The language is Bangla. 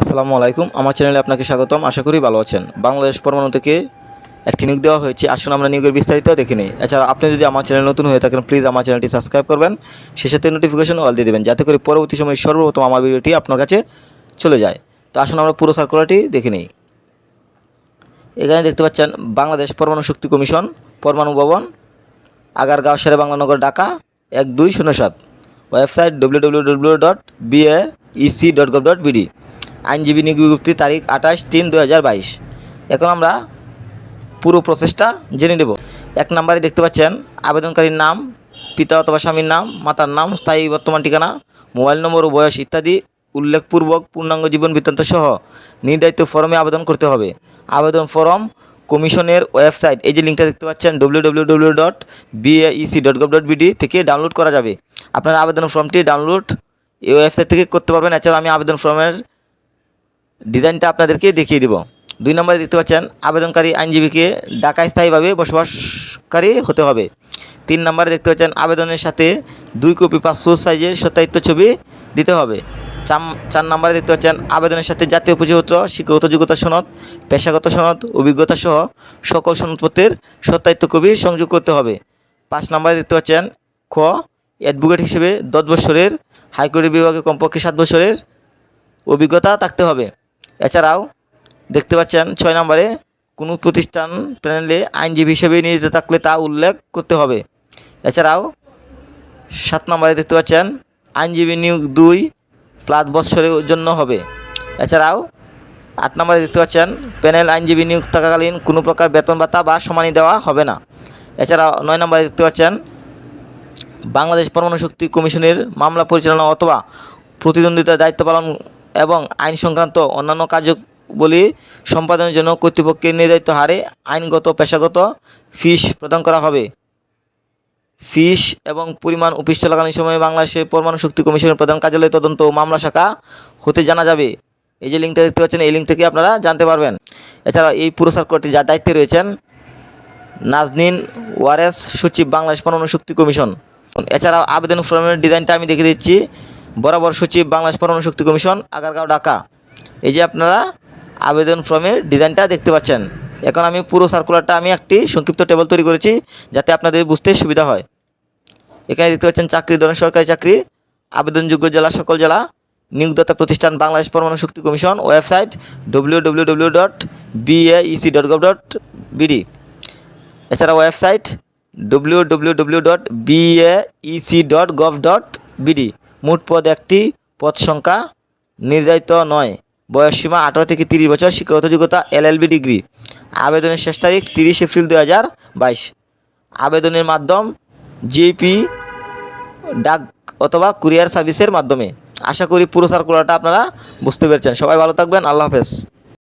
আসসালামু আলাইকুম। আমার চ্যানেলে আপনাকে স্বাগতম। আশা করি ভালো আছেন। বাংলাদেশ পরমাণু থেকে একটি নিয়োগ দেওয়া হয়েছে। আসুন আমরা নিয়োগের বিস্তারিত দেখে নিই। এছাড়া আপনি যদি আমার চ্যানেল নতুন হয়ে থাকেন প্লিজ আমার চ্যানেলটি সাবস্ক্রাইব করবেন। সে সাথে নোটিফিকেশন অল দিয়ে দেবেন, যাতে করে পরবর্তী সময় সর্বপ্রথম আমার ভিডিওটি আপনার কাছে চলে যায়। তো আসুন আমরা পুরো সার্কুলারটি দেখে নিই। এখানে দেখতে পাচ্ছেন বাংলাদেশ পরমাণু শক্তি কমিশন, পরমাণু ভবন, আগারগাঁও শেরে বাংলানগর ঢাকা, এক দুই শূন্য সাত। Website W W W dot B A E C dot gov dot BD আইনজীবী নিয়োগ বিজ্ঞপ্তি তারিখ আঠাশ তিন দু এখন আমরা পুরো প্রসেসটা জেনে নেব। এক নম্বরে দেখতে পাচ্ছেন, আবেদনকারীর নাম, পিতা অথবা স্বামীর নাম, মাতার নাম, স্থায়ী বর্তমান ঠিকানা, মোবাইল নম্বর ও বয়স ইত্যাদি উল্লেখপূর্বক পূর্ণাঙ্গ জীবন বৃত্তান্ত সহ নির্ধারিত ফর্মে আবেদন করতে হবে। আবেদন ফর্ম কমিশনের ওয়েবসাইট, এই যে লিঙ্কটা দেখতে পাচ্ছেন ডব্লিউ ডট ডট থেকে ডাউনলোড করা যাবে। আপনারা আবেদন ফর্মটি ডাউনলোড এই ওয়েবসাইট থেকে করতে পারবেন। এছাড়াও আমি আবেদন ফর্মের ডিজাইনটা আপনাদেরকে দেখিয়ে দিব। দুই নম্বরে দেখতে পাচ্ছেন, আবেদনকারী আইনজীবীকে ঢাকায় স্থায়ীভাবে বসবাসকারী হতে হবে। তিন নম্বরে দেখতে পাচ্ছেন, আবেদনের সাথে দুই কপি পাসপোর্ট সাইজের সত্যায়িত ছবি দিতে হবে। চার চার নম্বরে দেখতে পাচ্ছেন, আবেদনের সাথে জাতীয় পুঁজিপত্র, শিক্ষাগত যোগ্যতা সনদ, পেশাগত সনদ, অভিজ্ঞতা সহ সকল সনদপত্রের সত্যায়িত কপি সংযোগ করতে হবে। পাঁচ নম্বরে দেখতে পাচ্ছেন, খ, অ্যাডভোকেট হিসেবে দশ বছরের হাইকোর্টের বিভাগে কমপক্ষে সাত বছরের অভিজ্ঞতা থাকতে হবে। এছাড়াও দেখতে পাচ্ছেন ছয় নম্বরে, কোনো প্রতিষ্ঠান প্যানেলে আইনজীবী হিসেবে নিয়োজিত থাকলে তা উল্লেখ করতে হবে। এছাড়াও সাত নম্বরে দেখতে পাচ্ছেন, আইনজীবী নিয়োগ দুই প্লাস বৎসরের জন্য হবে। এছাড়াও আট নম্বরে দেখতে পাচ্ছেন, প্যানেল আইনজীবী নিয়োগ থাকাকালীন কোনো প্রকার বেতন ভাতা বা সমানি দেওয়া হবে না। এছাড়াও নয় নম্বরে দেখতে পাচ্ছেন, বাংলাদেশ পরমাণু শক্তি কমিশনের মামলা পরিচালনা অথবা প্রতিদ্বন্দ্বিতার দায়িত্ব পালন এবং আইন সংক্রান্ত অন্যান্য কার্যবলী সম্পাদনের জন্য কর্তৃপক্ষের নির্ধারিত হারে আইনগত পেশাগত ফিস প্রদান করা হবে। ফিস এবং পরিমাণ অফিস চলাকালীন সময়ে বাংলাদেশের পরমাণু শক্তি কমিশনের প্রধান কার্যালয় তদন্ত মামলা শাখা হতে জানা যাবে। এই যে লিঙ্কটা দেখতে পাচ্ছেন, এই লিঙ্ক থেকে আপনারা জানতে পারবেন। এছাড়া এই পুরো সার্কুলারটি যার দায়িত্বে রয়েছেন নাজনিন ওয়ারেস, সচিব বাংলাদেশ পরমাণু শক্তি কমিশন। এছাড়াও আবেদন ফর্মের ডিজাইনটা আমি দেখে দিচ্ছি। বরাবর সচিব বাংলাদেশ পরমাণু শক্তি কমিশন, আগারগাঁও, ঢাকা। এই যে আপনারা আবেদন ফর্মের ডিজাইনটা দেখতে পাচ্ছেন। এখন আমি পুরো সার্কুলারটা আমি একটি সংক্ষিপ্ত টেবল তৈরি করেছি, যাতে আপনাদের বুঝতে সুবিধা হয়। এখানে দেখতে পাচ্ছেন চাকরি ধরনের সরকারি চাকরি, আবেদনযোগ্য জেলা, সকল জেলা, নিয়োগদাতা প্রতিষ্ঠান বাংলাদেশ পরমাণু শক্তি commission website W W W dot BAEC dot gov dot BD এছাড়া website W W W dot BAEC dot gov dot BD মোট পদ একটি। পদ সংখ্যা নির্ধারিত নয়। বয়স সীমা আঠারো থেকে তিরিশ বছর। শিক্ষাগত যোগ্যতা এলএলবি ডিগ্রি। আবেদনের শেষ তারিখ তিরিশ এপ্রিল দু হাজার বাইশ। আবেদনের মাধ্যম জিপি, ডাক অথবা কুরিয়ার সার্ভিসের মাধ্যমে। আশা করি পুরো সার্কুলারটা আপনারা বুঝতে পেরেছেন। সবাই ভালো থাকবেন। আল্লাহ হাফেজ।